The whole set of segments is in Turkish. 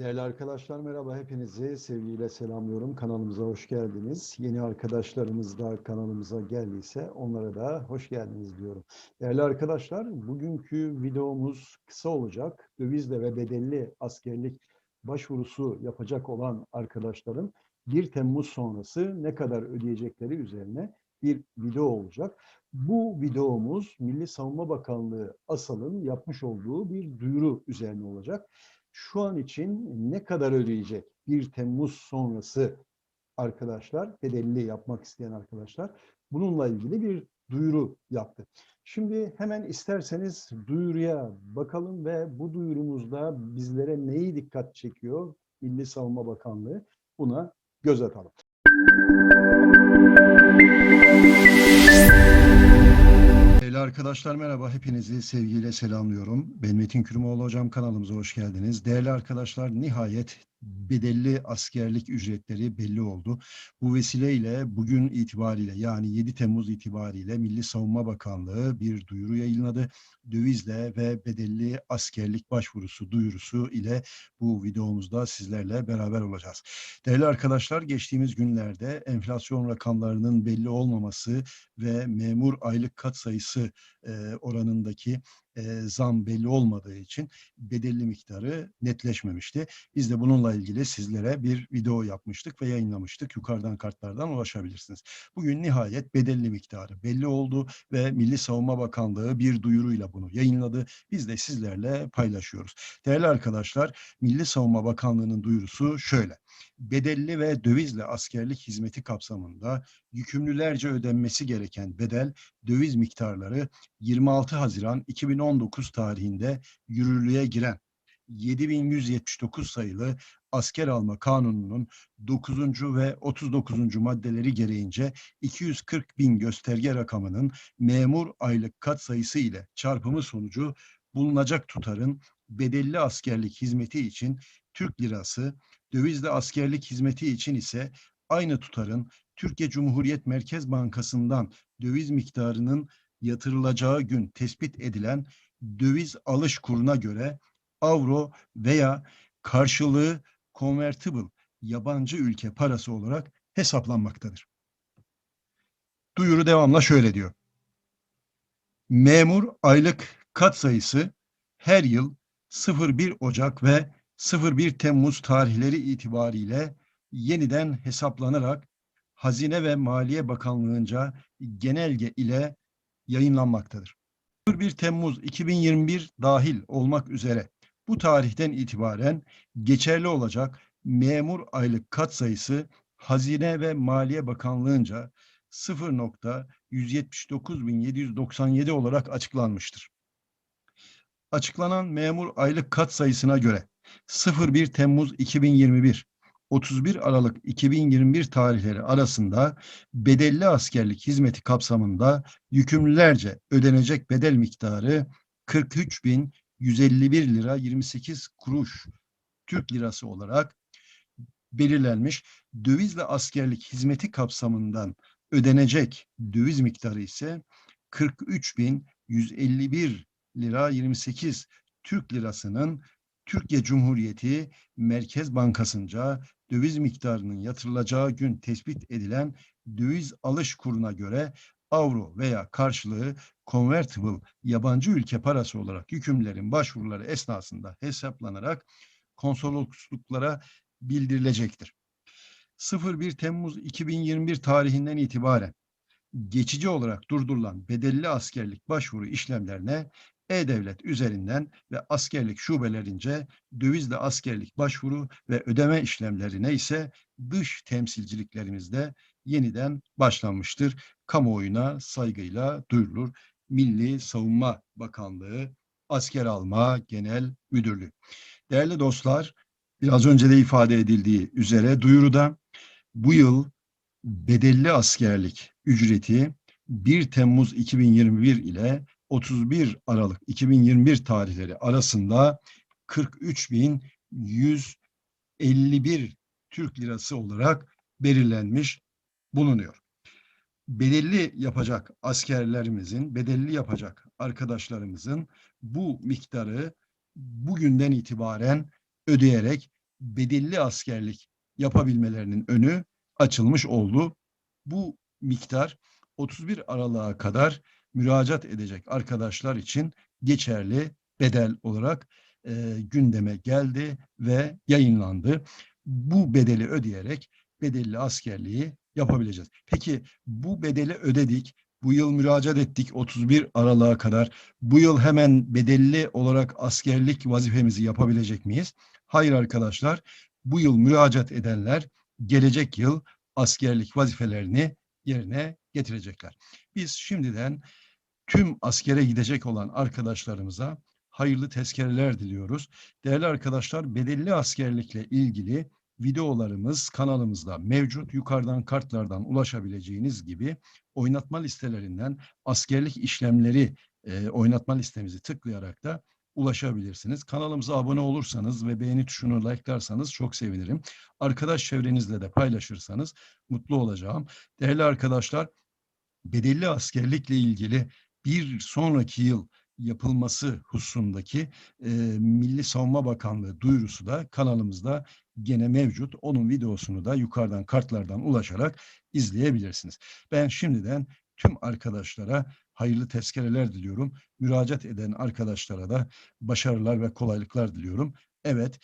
Değerli arkadaşlar merhaba hepinizi sevgiyle selamlıyorum. Kanalımıza hoş geldiniz. Yeni arkadaşlarımız da kanalımıza geldiyse onlara da hoş geldiniz diyorum. Değerli arkadaşlar bugünkü videomuz kısa olacak. Dövizle ve bedelli askerlik başvurusu yapacak olan arkadaşların 1 Temmuz sonrası ne kadar ödeyecekleri üzerine bir video olacak. Bu videomuz Milli Savunma Bakanlığı ASAL'ın yapmış olduğu bir duyuru üzerine olacak şu an için ne kadar ödeyecek 1 Temmuz sonrası arkadaşlar, bedelli yapmak isteyen arkadaşlar bununla ilgili bir duyuru yaptı. Şimdi hemen isterseniz duyuruya bakalım ve bu duyurumuzda bizlere neyi dikkat çekiyor Milli Savunma Bakanlığı buna göz atalım. Arkadaşlar merhaba. Hepinizi sevgiyle selamlıyorum. Ben Metin Kürümoğlu hocam kanalımıza hoş geldiniz. Değerli arkadaşlar nihayet bedelli askerlik ücretleri belli oldu. Bu vesileyle bugün itibariyle yani 7 Temmuz itibariyle Milli Savunma Bakanlığı bir duyuru yayınladı. Dövizle ve bedelli askerlik başvurusu duyurusu ile bu videomuzda sizlerle beraber olacağız. Değerli arkadaşlar geçtiğimiz günlerde enflasyon rakamlarının belli olmaması ve memur aylık kat sayısı e, oranındaki e, zam belli olmadığı için bedelli miktarı netleşmemişti. Biz de bununla ilgili sizlere bir video yapmıştık ve yayınlamıştık. Yukarıdan kartlardan ulaşabilirsiniz. Bugün nihayet bedelli miktarı belli oldu ve Milli Savunma Bakanlığı bir duyuruyla bunu yayınladı. Biz de sizlerle paylaşıyoruz. Değerli arkadaşlar, Milli Savunma Bakanlığı'nın duyurusu şöyle. Bedelli ve dövizle askerlik hizmeti kapsamında yükümlülerce ödenmesi gereken bedel döviz miktarları 26 Haziran 2019 tarihinde yürürlüğe giren 7179 sayılı asker alma kanununun 9. ve 39. maddeleri gereğince 240 bin gösterge rakamının memur aylık kat sayısı ile çarpımı sonucu bulunacak tutarın bedelli askerlik hizmeti için Türk lirası, dövizli askerlik hizmeti için ise aynı tutarın Türkiye Cumhuriyet Merkez Bankası'ndan döviz miktarının yatırılacağı gün tespit edilen döviz alış kuruna göre avro veya karşılığı convertible yabancı ülke parası olarak hesaplanmaktadır. Duyuru devamla şöyle diyor. Memur aylık kat sayısı her yıl 01 Ocak ve 01 Temmuz tarihleri itibariyle yeniden hesaplanarak Hazine ve Maliye Bakanlığı'nca genelge ile yayınlanmaktadır. 1 Temmuz 2021 dahil olmak üzere bu tarihten itibaren geçerli olacak memur aylık kat sayısı Hazine ve Maliye Bakanlığı'nca 0.179.797 olarak açıklanmıştır. Açıklanan memur aylık kat sayısına göre 01 Temmuz 2021 31 Aralık 2021 tarihleri arasında bedelli askerlik hizmeti kapsamında yükümlülerce ödenecek bedel miktarı 43.151 lira 28 kuruş Türk lirası olarak belirlenmiş. Dövizle askerlik hizmeti kapsamından ödenecek döviz miktarı ise 43.151 lira 28 Türk lirasının Türkiye Cumhuriyeti Merkez Bankası'nca döviz miktarının yatırılacağı gün tespit edilen döviz alış kuruna göre avro veya karşılığı convertible yabancı ülke parası olarak yükümlülerin başvuruları esnasında hesaplanarak konsolosluklara bildirilecektir. 01 Temmuz 2021 tarihinden itibaren geçici olarak durdurulan bedelli askerlik başvuru işlemlerine e-Devlet üzerinden ve askerlik şubelerince dövizle askerlik başvuru ve ödeme işlemlerine ise dış temsilciliklerimizde yeniden başlanmıştır. Kamuoyuna saygıyla duyurulur. Milli Savunma Bakanlığı Asker Alma Genel Müdürlüğü. Değerli dostlar, biraz önce de ifade edildiği üzere duyuruda bu yıl bedelli askerlik ücreti 1 Temmuz 2021 ile 31 Aralık 2021 tarihleri arasında 43.151 Türk lirası olarak belirlenmiş bulunuyor. Bedelli yapacak askerlerimizin, bedelli yapacak arkadaşlarımızın bu miktarı bugünden itibaren ödeyerek bedelli askerlik yapabilmelerinin önü açılmış oldu. Bu miktar 31 Aralık'a kadar müracaat edecek arkadaşlar için geçerli bedel olarak e, gündeme geldi ve yayınlandı. Bu bedeli ödeyerek bedelli askerliği yapabileceğiz. Peki bu bedeli ödedik. Bu yıl müracaat ettik 31 Aralık'a kadar. Bu yıl hemen bedelli olarak askerlik vazifemizi yapabilecek miyiz? Hayır arkadaşlar. Bu yıl müracaat edenler gelecek yıl askerlik vazifelerini yerine getirecekler. Biz şimdiden tüm askere gidecek olan arkadaşlarımıza hayırlı tezkereler diliyoruz. Değerli arkadaşlar bedelli askerlikle ilgili videolarımız kanalımızda mevcut. Yukarıdan kartlardan ulaşabileceğiniz gibi oynatma listelerinden askerlik işlemleri e, oynatma listemizi tıklayarak da ulaşabilirsiniz. Kanalımıza abone olursanız ve beğeni tuşunu like'larsanız çok sevinirim. Arkadaş çevrenizle de paylaşırsanız mutlu olacağım. Değerli arkadaşlar, bedelli askerlikle ilgili bir sonraki yıl yapılması hususundaki e, Milli Savunma Bakanlığı duyurusu da kanalımızda gene mevcut. Onun videosunu da yukarıdan kartlardan ulaşarak izleyebilirsiniz. Ben şimdiden tüm arkadaşlara hayırlı tezkereler diliyorum. Müracaat eden arkadaşlara da başarılar ve kolaylıklar diliyorum. Evet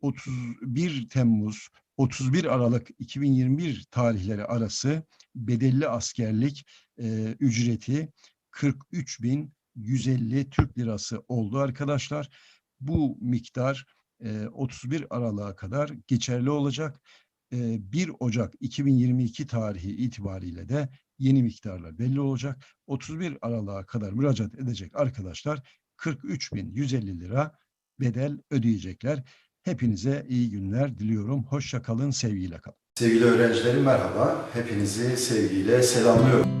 31 Temmuz 31 Aralık 2021 tarihleri arası bedelli askerlik e, ücreti 43.150 Türk Lirası oldu arkadaşlar. Bu miktar e, 31 Aralık'a kadar geçerli olacak. E, 1 Ocak 2022 tarihi itibariyle de yeni miktarlar belli olacak. 31 Aralık'a kadar müracaat edecek arkadaşlar 43.150 lira bedel ödeyecekler. Hepinize iyi günler diliyorum. Hoşça kalın, sevgiyle kalın. Sevgili öğrencilerim merhaba. Hepinizi sevgiyle selamlıyorum.